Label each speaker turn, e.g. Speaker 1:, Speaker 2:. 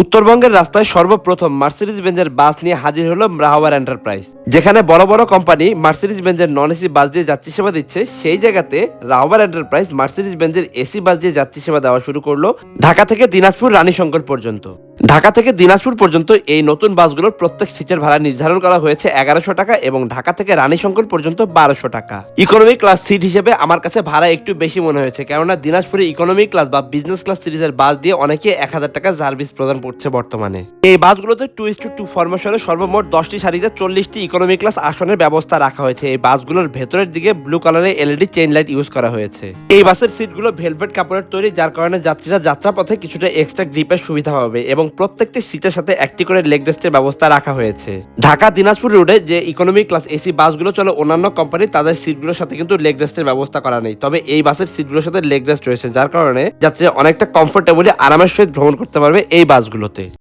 Speaker 1: উত্তরবঙ্গের রাস্তায় সর্বপ্রথম মার্সিডিজ বেঞ্জের বাস নিয়ে হাজির হলো রাহাওয়ার এন্টারপ্রাইজ। যেখানে বড় বড় কোম্পানি মার্সিডিজ বেঞ্জের নন এসি বাস দিয়ে যাত্রী সেবা দিচ্ছে, সেই জায়গাতে রাহাওয়ার এন্টারপ্রাইজ মার্সিডিজ বেঞ্জের এসি বাস দিয়ে যাত্রী সেবা দেওয়া শুরু করল ঢাকা থেকে দিনাজপুর রানীশঙ্কর পর্যন্ত। ঢাকা থেকে দিনাজপুর পর্যন্ত এই নতুন বাসগুলোর প্রত্যেক সিটের ভাড়া নির্ধারণ করা হয়েছে এগারোশো টাকা এবং ঢাকা থেকে রানীশঙ্কর পর্যন্ত বারোশো টাকা। ইকোনমি ক্লাস সিট হিসেবে আমার কাছে ভাড়া একটু বেশি মনে হয়েছে, কেননা দিনাজপুরে ইকোনমি ক্লাস বা বিজনেস ক্লাস সিরিজের বাস দিয়ে অনেকে এক হাজার টাকা সার্ভিস প্রদান করছে বর্তমানে। এই বাসগুলোতে টু ইস টু টু ফরমেশনে সর্বমোট দশটি সারিতে চল্লিশটি ইকোনমি ক্লাস আসনের ব্যবস্থা রাখা হয়েছে। এই বাসগুলোর ভেতরের দিকে ব্লু কালারের এলইডি চেইন লাইট ইউজ করা হয়েছে। এই বাসের সিটগুলো ভেলভেট কাপড়ের তৈরি, যার কারণে যাত্রীরা যাত্রাপথে কিছুটা এক্সট্রা গ্রিপের সুবিধা পাবে এবং প্রত্যেকটি সিটের সাথে একটি করে লেগ রেস্টের ব্যবস্থা রাখা হয়েছে। ঢাকা দিনাজপুর রোডে যে ইকোনমি ক্লাস এসি বাসগুলো চলে, অন্যান্য কোম্পানি তাদের সিটগুলোর সাথে কিন্তু লেগ রেস্টের ব্যবস্থা করা নেই। তবে এই বাসের সিটগুলোর সাথে লেগ রেস্ট রয়েছে, যার কারণে যাত্রীরা অনেকটা কমফোর্টেবলি আরামের সহিত ভ্রমণ করতে পারবে এই বাসগুলোতে।